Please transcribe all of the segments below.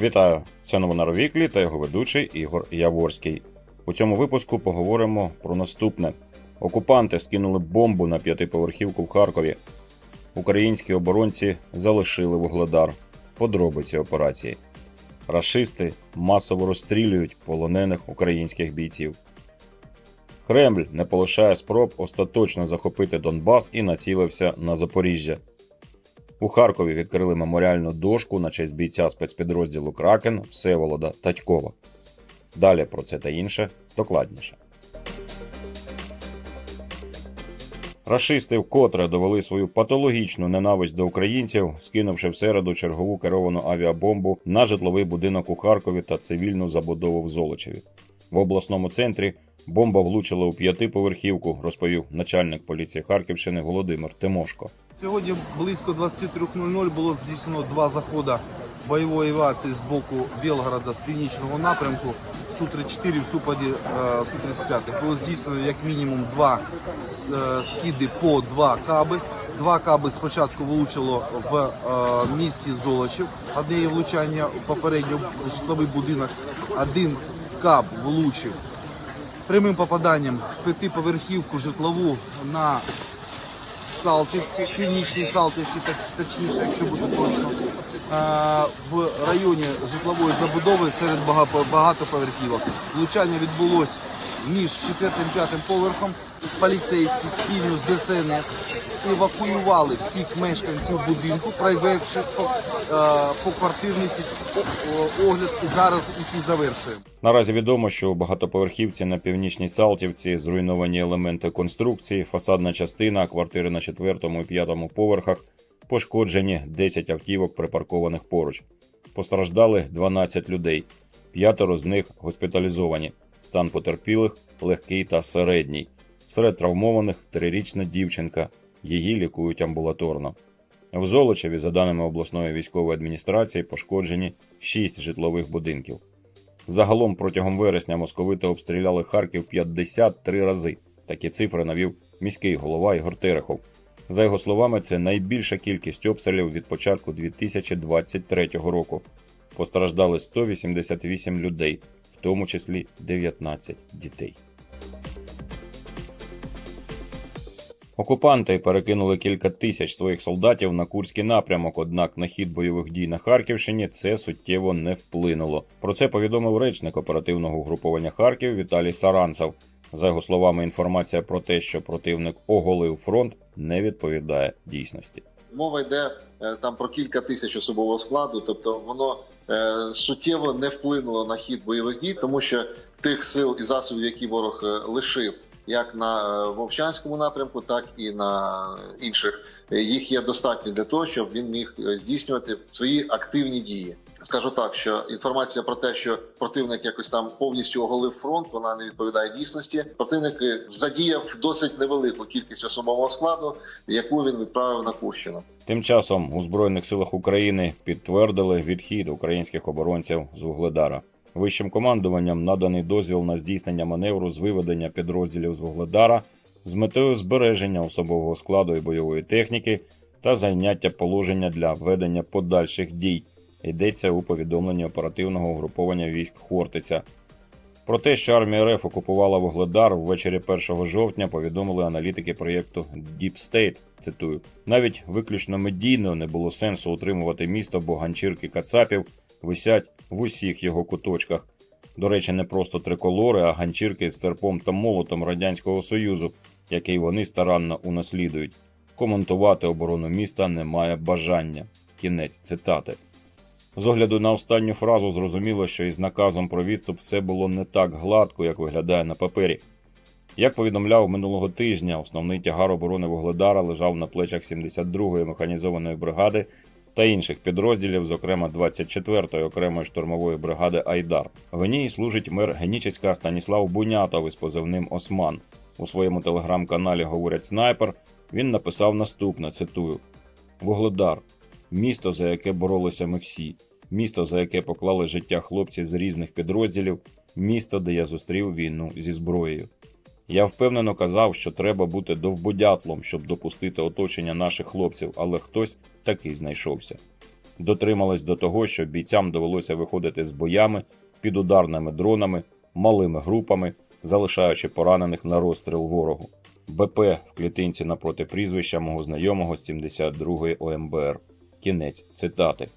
Вітаю! Це новина Віклі та його ведучий Ігор Яворський. У цьому випуску поговоримо про наступне: окупанти скинули бомбу на п'ятиповерхівку в Харкові. Українські оборонці залишили вугледар. Подробиці операції. Рашисти масово розстрілюють полонених українських бійців. Кремль не полишає спроб остаточно захопити Донбас і націлився на Запоріжжя. У Харкові відкрили меморіальну дошку на честь бійця спецпідрозділу Кракен Всеволода Татькова. Далі про це та інше докладніше. Рашисти вкотре довели свою патологічну ненависть до українців, скинувши в середу чергову керовану авіабомбу на житловий будинок у Харкові та цивільну забудову в Золочеві. В обласному центрі бомба влучила у п'ятиповерхівку, розповів начальник поліції Харківщини Володимир Тимошко. Сьогодні близько 23.00 було здійснено два заходи бойової авіації з боку Білгорода з північного напрямку Су-34 в супаді е, Су-35. Було здійснено як мінімум два е, скиди по два каби. Два каби спочатку влучило в е, місті Золочів. Одне влучання попередньо в житловий будинок. Один каб влучив прямим попаданням п'ятиповерхівку житлову на Салтівці, північній Салтівці, так точніше, якщо бути точно, е, в районі житлової забудови серед багато- багатоповерхівок. Влучання відбулось між четвертим і п'ятим поверхом. Поліцейські спільно з ДСНС евакуювали всіх мешканців будинку, провівши по, е, огляд і зараз їх і завершуємо. Наразі відомо, що у багатоповерхівці на північній Салтівці зруйновані елементи конструкції, фасадна частина, квартири на четвертому і п'ятому поверхах, пошкоджені 10 автівок, припаркованих поруч. Постраждали 12 людей, п'ятеро з них госпіталізовані. Стан потерпілих легкий та середній. Серед травмованих трирічна дівчинка. Її лікують амбулаторно. В Золочеві, за даними обласної військової адміністрації, пошкоджені 6 житлових будинків. Загалом протягом вересня московити обстріляли Харків 53 рази. Такі цифри навів міський голова Ігор Терехов. За його словами, це найбільша кількість обстрілів від початку 2023 року. Постраждали 188 людей, в тому числі 19 дітей. Окупанти перекинули кілька тисяч своїх солдатів на Курський напрямок, однак на хід бойових дій на Харківщині це суттєво не вплинуло. Про це повідомив речник оперативного угруповання Харків Віталій Саранцев. За його словами, інформація про те, що противник оголив фронт, не відповідає дійсності. Мова йде е, там про кілька тисяч особового складу, тобто воно е, суттєво не вплинуло на хід бойових дій, тому що тих сил і засобів, які ворог е, лишив, як на е, Вовчанському напрямку, так і на інших, е, їх є достатньо для того, щоб він міг е, здійснювати свої активні дії. Скажу так, що інформація про те, що противник якось там повністю оголив фронт, вона не відповідає дійсності. Противник задіяв досить невелику кількість особового складу, яку він відправив на Курщину. Тим часом у Збройних силах України підтвердили відхід українських оборонців з Вугледара. Вищим командуванням наданий дозвіл на здійснення маневру з виведення підрозділів з Вугледара з метою збереження особового складу і бойової техніки та зайняття положення для ведення подальших дій. Йдеться у повідомленні оперативного угруповання військ Хортиця. Про те, що армія РФ окупувала Вугледар ввечері 1 жовтня, повідомили аналітики проєкту Deep State. Цитую: навіть виключно медійно не було сенсу утримувати місто, бо ганчірки Кацапів висять в усіх його куточках. До речі, не просто триколори, а ганчірки з серпом та молотом Радянського Союзу, який вони старанно унаслідують. Коментувати оборону міста немає бажання. Кінець цитати. З огляду на останню фразу зрозуміло, що із наказом про відступ все було не так гладко, як виглядає на папері. Як повідомляв минулого тижня, основний тягар оборони Вугледара лежав на плечах 72-ї механізованої бригади та інших підрозділів, зокрема 24-ї окремої штурмової бригади Айдар. В ній служить мер Генічеська Станіслав Бунятов із позивним Осман. У своєму телеграм-каналі говорять снайпер. Він написав наступне: цитую: Вугледар місто, за яке боролися ми всі, місто, за яке поклали життя хлопці з різних підрозділів, місто, де я зустрів війну зі зброєю. Я впевнено казав, що треба бути довбодятлом, щоб допустити оточення наших хлопців, але хтось таки знайшовся. дотримались до того, що бійцям довелося виходити з боями під ударними дронами, малими групами, залишаючи поранених на розстріл ворогу. БП в клітинці напроти прізвища мого знайомого з 72-ї ОМБР. Кінець цитати.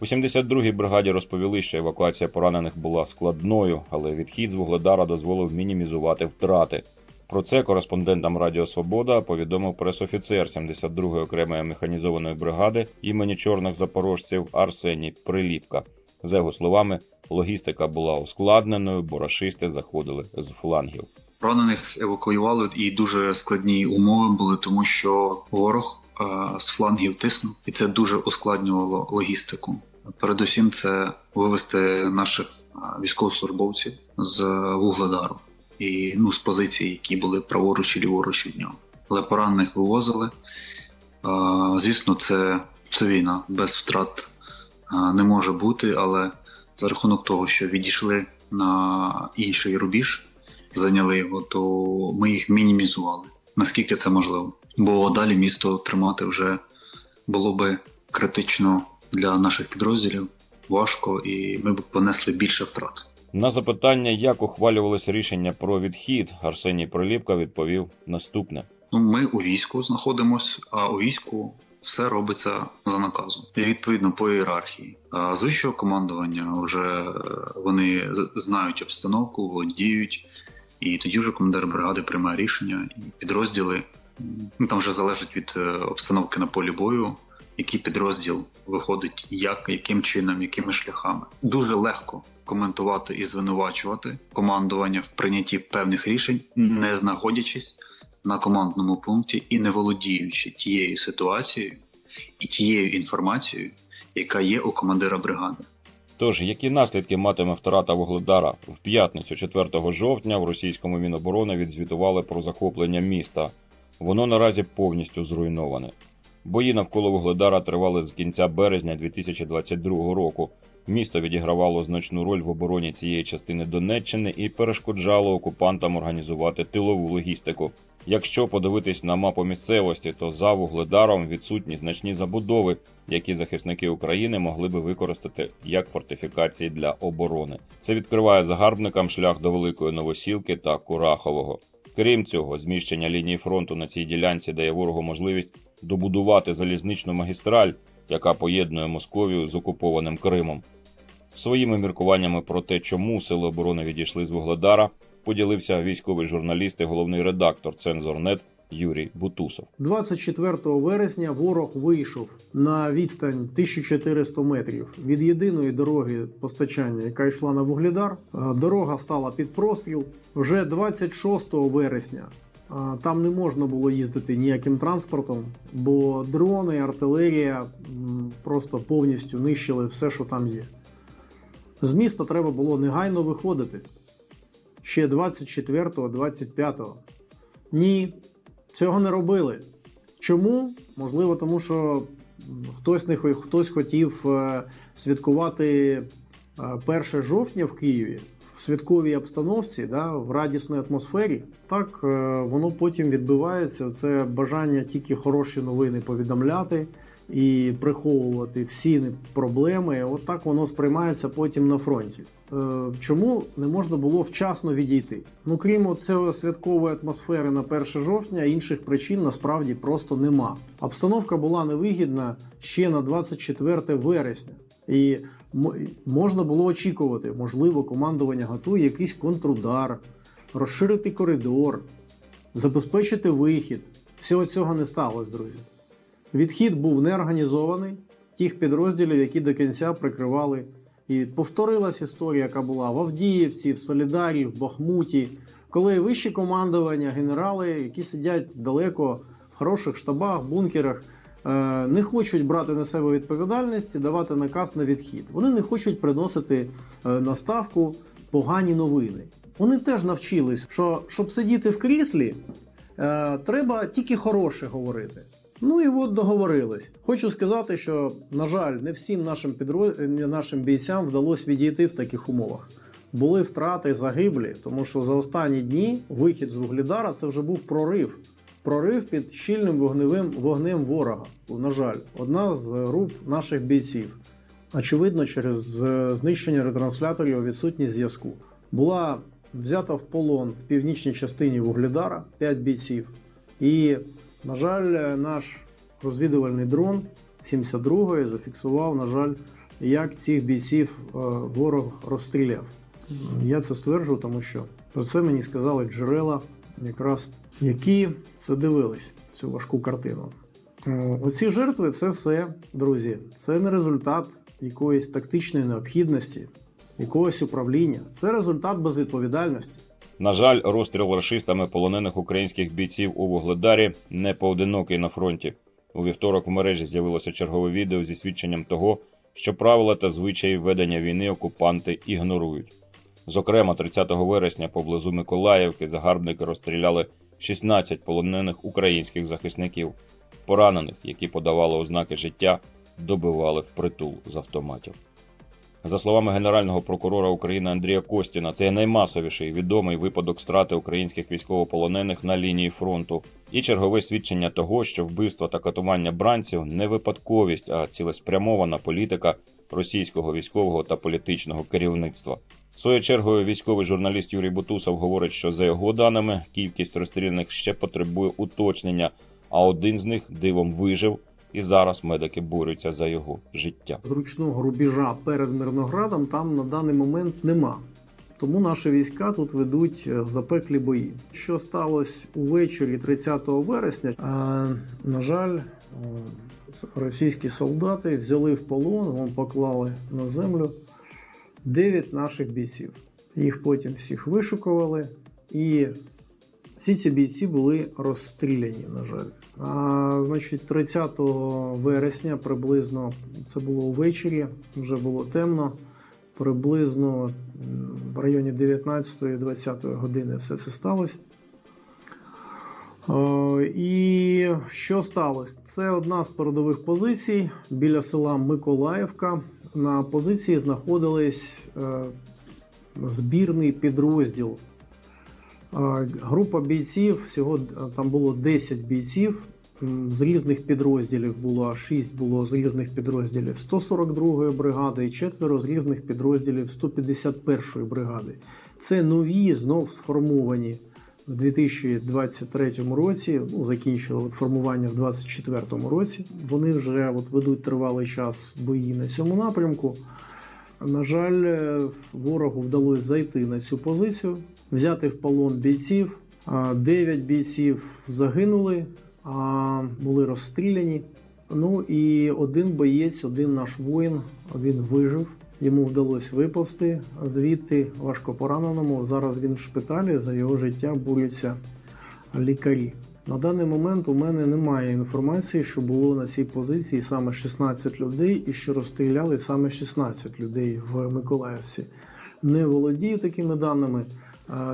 У 72-й бригаді розповіли, що евакуація поранених була складною, але відхід з Вугледара дозволив мінімізувати втрати. Про це кореспондентам Радіо Свобода повідомив пресофіцер 72-ї окремої механізованої бригади імені чорних запорожців Арсеній Приліпка. За його словами, логістика була ускладненою, бо рашисти заходили з флангів. Поранених евакуювали і дуже складні умови були, тому що ворог е, з флангів тиснув, і це дуже ускладнювало логістику. Передусім, це вивести наших е, військовослужбовців з Вугледару і ну з позицій, які були праворуч і ліворуч від нього. Але поранених вивозили. Звісно, це, це війна без втрат не може бути, але за рахунок того, що відійшли на інший рубіж, зайняли його, то ми їх мінімізували, наскільки це можливо. Бо далі місто тримати вже було би критично для наших підрозділів, важко, і ми б понесли більше втрат. На запитання, як ухвалювалось рішення про відхід, Арсеній Приліпка відповів наступне. Ну, ми у війську знаходимося, а у війську все робиться за наказом. І відповідно по ієрархії. А з вищого командування вже е, вони знають обстановку, володіють, і тоді вже командир бригади приймає рішення, і підрозділи ну, там вже залежить від е, обстановки на полі бою, який підрозділ виходить, як, яким чином, якими шляхами. Дуже легко коментувати і звинувачувати командування в прийнятті певних рішень, не знаходячись на командному пункті і не володіючи тією ситуацією і тією інформацією, яка є у командира бригади. Тож, які наслідки матиме втрата Вугледара? В п'ятницю, 4 жовтня, в російському Міноборони відзвітували про захоплення міста. Воно наразі повністю зруйноване. Бої навколо Вугледара тривали з кінця березня 2022 року. Місто відігравало значну роль в обороні цієї частини Донеччини і перешкоджало окупантам організувати тилову логістику. Якщо подивитись на мапу місцевості, то за Вугледаром відсутні значні забудови, які захисники України могли би використати як фортифікації для оборони. Це відкриває загарбникам шлях до Великої Новосілки та Курахового. Крім цього, зміщення лінії фронту на цій ділянці дає ворогу можливість добудувати залізничну магістраль, яка поєднує Московію з окупованим Кримом. Своїми міркуваннями про те, чому сили оборони відійшли з Вугледара, поділився військовий журналіст і головний редактор Цензорнет Юрій Бутусов. 24 вересня ворог вийшов на відстань 1400 метрів від єдиної дороги постачання, яка йшла на Вугледар. Дорога стала під простріл. Вже 26 вересня там не можна було їздити ніяким транспортом, бо дрони, артилерія просто повністю нищили все, що там є. З міста треба було негайно виходити. Ще 24-го, 25-го. Ні, цього не робили. Чому? Можливо, тому що хтось не хтось хотів е, святкувати е, 1 жовтня в Києві святковій обстановці, да, в радісній атмосфері. Так е, воно потім відбивається. Це бажання тільки хороші новини повідомляти і приховувати всі проблеми. От так воно сприймається потім на фронті. Е, Чому не можна було вчасно відійти? Ну крім цього святкової атмосфери на 1 жовтня, інших причин насправді просто нема. Обстановка була невигідна ще на 24 вересня, і можна було очікувати, можливо, командування готує якийсь контрудар, розширити коридор, забезпечити вихід. Всього цього не сталося, друзі. Відхід був неорганізований тих підрозділів, які до кінця прикривали. І повторилась історія, яка була в Авдіївці, в Солідарі, в Бахмуті, коли вищі командування, генерали, які сидять далеко в хороших штабах, бункерах, не хочуть брати на себе відповідальність і давати наказ на відхід. Вони не хочуть приносити е, на ставку погані новини. Вони теж навчились, що щоб сидіти в кріслі, е, треба тільки хороше говорити. Ну і от договорились. Хочу сказати, що, на жаль, не всім нашим підроз... е, нашим бійцям вдалося відійти в таких умовах. Були втрати загиблі, тому що за останні дні вихід з Вугледара це вже був прорив. Прорив під щільним вогневим вогнем ворога. На жаль, одна з груп наших бійців. Очевидно, через е, знищення ретрансляторів відсутність зв'язку. Була взята в полон в північній частині Вугледара 5 бійців. І, на жаль, е, наш розвідувальний дрон 72-ї зафіксував, на жаль, як цих бійців е, ворог розстріляв. Я це стверджую, тому що про це мені сказали джерела, якраз які це дивились, цю важку картину. Е, Оці жертви це все, друзі. Це не результат якоїсь тактичної необхідності, якогось управління. Це результат безвідповідальності. На жаль, розстріл рашистами полонених українських бійців у Вугледарі не поодинокий на фронті. У вівторок в мережі з'явилося чергове відео зі свідченням того, що правила та звичаї ведення війни окупанти ігнорують. Зокрема, 30 вересня поблизу Миколаївки загарбники розстріляли 16 полонених українських захисників. Поранених, які подавали ознаки життя, добивали впритул з автоматів. За словами генерального прокурора України Андрія Костіна, це наймасовіший відомий випадок страти українських військовополонених на лінії фронту і чергове свідчення того, що вбивства та катування бранців не випадковість, а цілеспрямована політика російського військового та політичного керівництва. Своєю чергою військовий журналіст Юрій Бутусов говорить, що за його даними кількість розстріляних ще потребує уточнення, а один з них дивом вижив, і зараз медики борються за його життя. Зручного рубежа перед Мирноградом там на даний момент нема. Тому наші війська тут ведуть е, запеклі бої. Що сталося увечері 30 вересня? Е, на жаль, е, російські солдати взяли в полон, вон поклали на землю 9 наших бійців. Їх потім всіх вишукували, і всі ці бійці були розстріляні, на жаль. А, значить, 30 вересня приблизно це було ввечері, вже було темно. Приблизно в районі 19-20 години все це сталося. І що сталося? Це одна з передових позицій біля села Миколаївка. На позиції знаходились е, збірний підрозділ. Група бійців, всього е, там було 10 бійців. З різних підрозділів було 6 було з різних підрозділів 142-ї бригади і четверо з різних підрозділів 151-ї бригади. Це нові, знов сформовані в 2023 році. Ну, закінчили от формування в 2024 році. Вони вже от ведуть тривалий час бої на цьому напрямку. На жаль, е, ворогу вдалося зайти на цю позицію, взяти в полон бійців. Дев'ять бійців загинули, а були розстріляні. Ну і один боєць, один наш воїн, він вижив. Йому вдалося виповзти звідти важко пораненому. Зараз він в шпиталі. За його життя борються лікарі. На даний момент у мене немає інформації, що було на цій позиції саме 16 людей і що розстріляли саме 16 людей в Миколаївці. Не володію такими даними.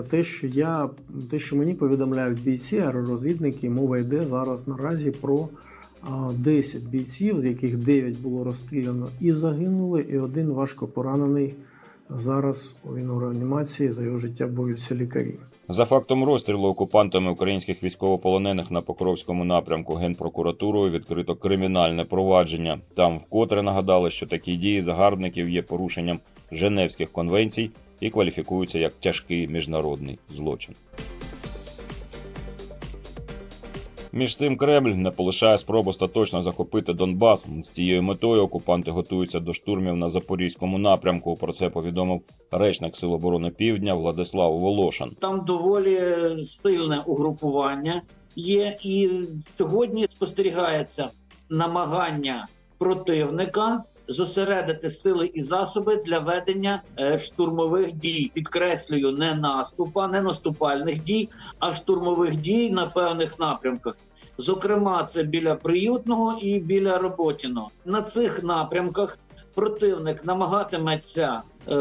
Те, що я, те, що мені повідомляють бійці, аеророзвідники, мова йде зараз наразі про 10 бійців, з яких 9 було розстріляно і загинули, і один важко поранений. Зараз у реанімації за його життя борються лікарі. За фактом розстрілу окупантами українських військовополонених на Покровському напрямку Генпрокуратурою відкрито кримінальне провадження. Там вкотре нагадали, що такі дії загарбників є порушенням Женевських конвенцій і кваліфікуються як тяжкий міжнародний злочин. Між тим, Кремль не полишає спроб остаточно захопити Донбас. З цією метою окупанти готуються до штурмів на запорізькому напрямку. Про це повідомив речник Сил оборони Півдня Владислав Волошин. там доволі сильне угрупування є, і сьогодні спостерігається намагання противника зосередити сили і засоби для ведення е, штурмових дій. Підкреслюю, не наступа, не наступальних дій, а штурмових дій на певних напрямках. Зокрема, це біля приютного і біля роботіного. На цих напрямках противник намагатиметься, е,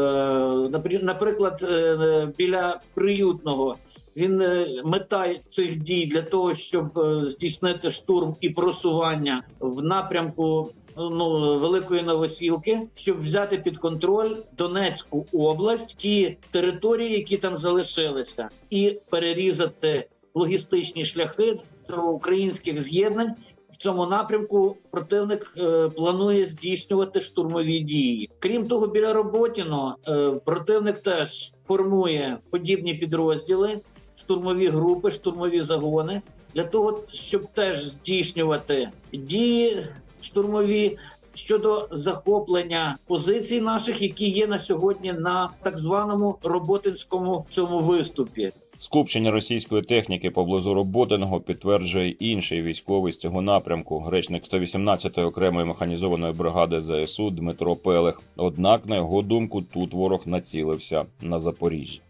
наприклад, е, біля приютного. Він мета цих дій для того, щоб здійснити штурм і просування в напрямку ну великої новосілки, щоб взяти під контроль Донецьку область, ті території, які там залишилися, і перерізати логістичні шляхи до українських з'єднань в цьому напрямку противник е, планує здійснювати штурмові дії. Крім того, біля Роботіно е, противник теж формує подібні підрозділи, штурмові групи, штурмові загони для того, щоб теж здійснювати дії штурмові щодо захоплення позицій наших, які є на сьогодні на так званому роботинському цьому виступі. Скупчення російської техніки поблизу Роботиного підтверджує інший військовий з цього напрямку, речник 118-ї окремої механізованої бригади ЗСУ Дмитро Пелех. Однак, на його думку, тут ворог націлився на Запоріжжя.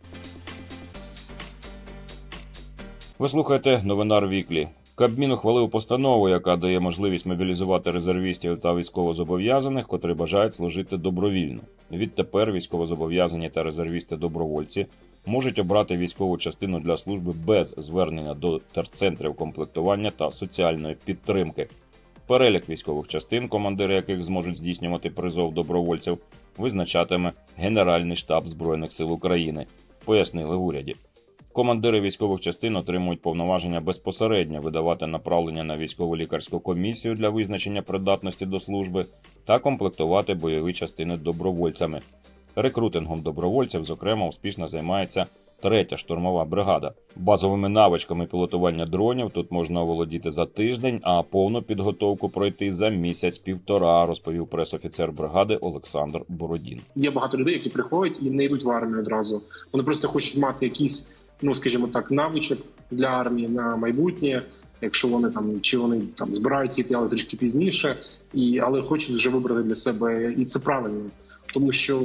Ви слухаєте новинар Віклі. Кабмін ухвалив постанову, яка дає можливість мобілізувати резервістів та військовозобов'язаних, котрі бажають служити добровільно. Відтепер військовозобов'язані та резервісти-добровольці можуть обрати військову частину для служби без звернення до терцентрів комплектування та соціальної підтримки. Перелік військових частин, командири яких зможуть здійснювати призов добровольців, визначатиме Генеральний штаб Збройних сил України, пояснили в уряді. Командири військових частин отримують повноваження безпосередньо видавати направлення на військово лікарську комісію для визначення придатності до служби та комплектувати бойові частини добровольцями. Рекрутингом добровольців, зокрема, успішно займається третя штурмова бригада. Базовими навичками пілотування дронів тут можна оволодіти за тиждень, а повну підготовку пройти за місяць-півтора, розповів пресофіцер бригади Олександр Бородін. Є багато людей, які приходять і не йдуть в армію одразу. Вони просто хочуть мати якийсь, ну скажімо так, навичок для армії на майбутнє. Якщо вони там чи вони там збираються йти, але трішки пізніше, і але хочуть вже вибрати для себе, і це правильно, тому що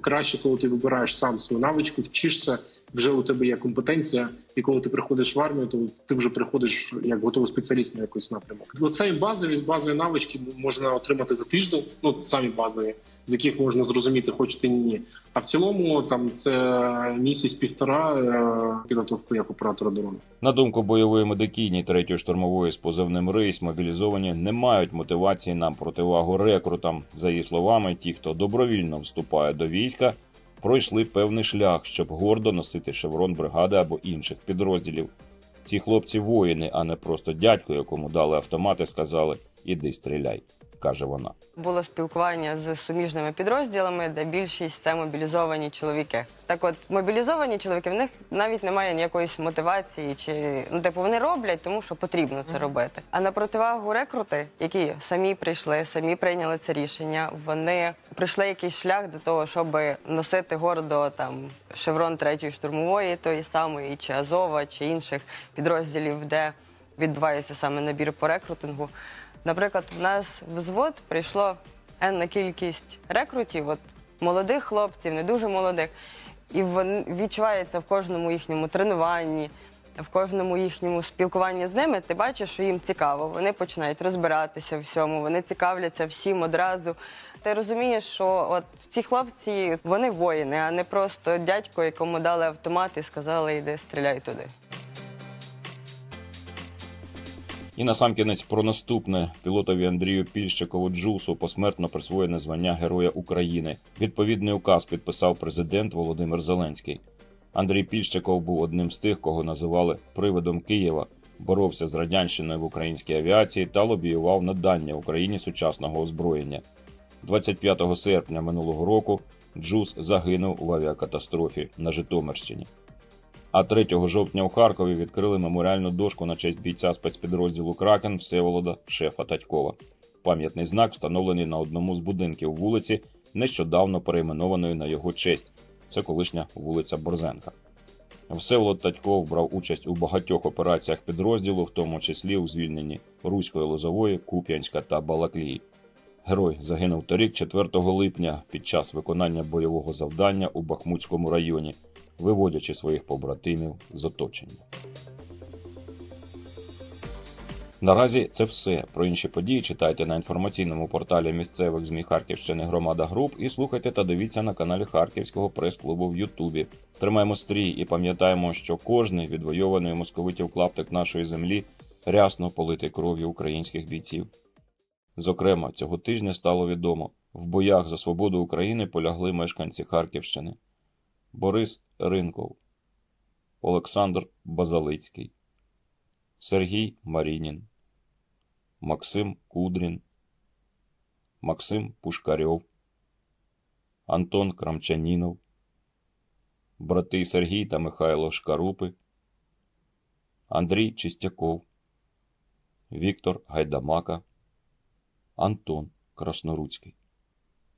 краще, коли ти вибираєш сам свою навичку, вчишся, вже у тебе є компетенція, і коли ти приходиш в армію, то ти вже приходиш як готовий спеціаліст на якийсь напрямок. Оцей базові базові навички можна отримати за тиждень. Ну самі базові, з яких можна зрозуміти, хоч ти ні. А в цілому там це місяць-півтора е, підготовку як оператора дрону. На думку бойової медикині третьої штурмової з позивним рейс, мобілізовані не мають мотивації на противагу рекрутам. За її словами, ті, хто добровільно вступає до війська, пройшли певний шлях, щоб гордо носити шеврон бригади або інших підрозділів. Ці хлопці воїни, а не просто дядько, якому дали автомат і сказали Іди стріляй, каже вона. Було спілкування з суміжними підрозділами, де більшість це мобілізовані чоловіки. Так от, мобілізовані чоловіки, в них навіть немає ніякої мотивації, чи ну типу вони роблять, тому що потрібно це робити. А на противагу рекрути, які самі прийшли, самі прийняли це рішення, вони пройшли якийсь шлях до того, щоб носити гордо там шеврон третьої штурмової, тої самої, чи Азова, чи інших підрозділів, де відбувається саме набір по рекрутингу. Наприклад, в нас в взвод прийшло енна кількість рекрутів, от молодих хлопців, не дуже молодих, і вон- відчувається в кожному їхньому тренуванні, в кожному їхньому спілкуванні з ними. Ти бачиш, що їм цікаво. Вони починають розбиратися в всьому, вони цікавляться всім одразу. Ти розумієш, що от ці хлопці вони воїни, а не просто дядько, якому дали автомат і сказали, йди стріляй туди. І насамкінець про наступне пілотові Андрію Пільщикову Джусу посмертно присвоєне звання Героя України. Відповідний указ підписав президент Володимир Зеленський. Андрій Пільщиков був одним з тих, кого називали привидом Києва, боровся з радянщиною в українській авіації та лобіював надання Україні сучасного озброєння. 25 серпня минулого року Джус загинув в авіакатастрофі на Житомирщині. А 3 жовтня у Харкові відкрили меморіальну дошку на честь бійця спецпідрозділу Кракен Всеволода Шефа Татькова. Пам'ятний знак встановлений на одному з будинків вулиці, нещодавно перейменованої на його честь. Це колишня вулиця Борзенка. Всеволод Татьков брав участь у багатьох операціях підрозділу, в тому числі у звільненні Руської Лозової, Куп'янська та Балаклії. Герой загинув торік, 4 липня, під час виконання бойового завдання у Бахмутському районі, виводячи своїх побратимів з оточення. Наразі це все. Про інші події читайте на інформаційному порталі місцевих ЗМІ Харківщини Громада Груп і слухайте та дивіться на каналі Харківського прес-клубу в Ютубі. Тримаємо стрій і пам'ятаємо, що кожний відвойований московитів клаптик нашої землі рясно политий кров'ю українських бійців. Зокрема, цього тижня стало відомо, в боях за свободу України полягли мешканці Харківщини Борис Ринков, Олександр Базалицький, Сергій Марінін, Максим Кудрін, Максим Пушкарьов, Антон Крамчанінов, брати Сергій та Михайло Шкарупи, Андрій Чистяков, Віктор Гайдамака, Антон Красноруцький.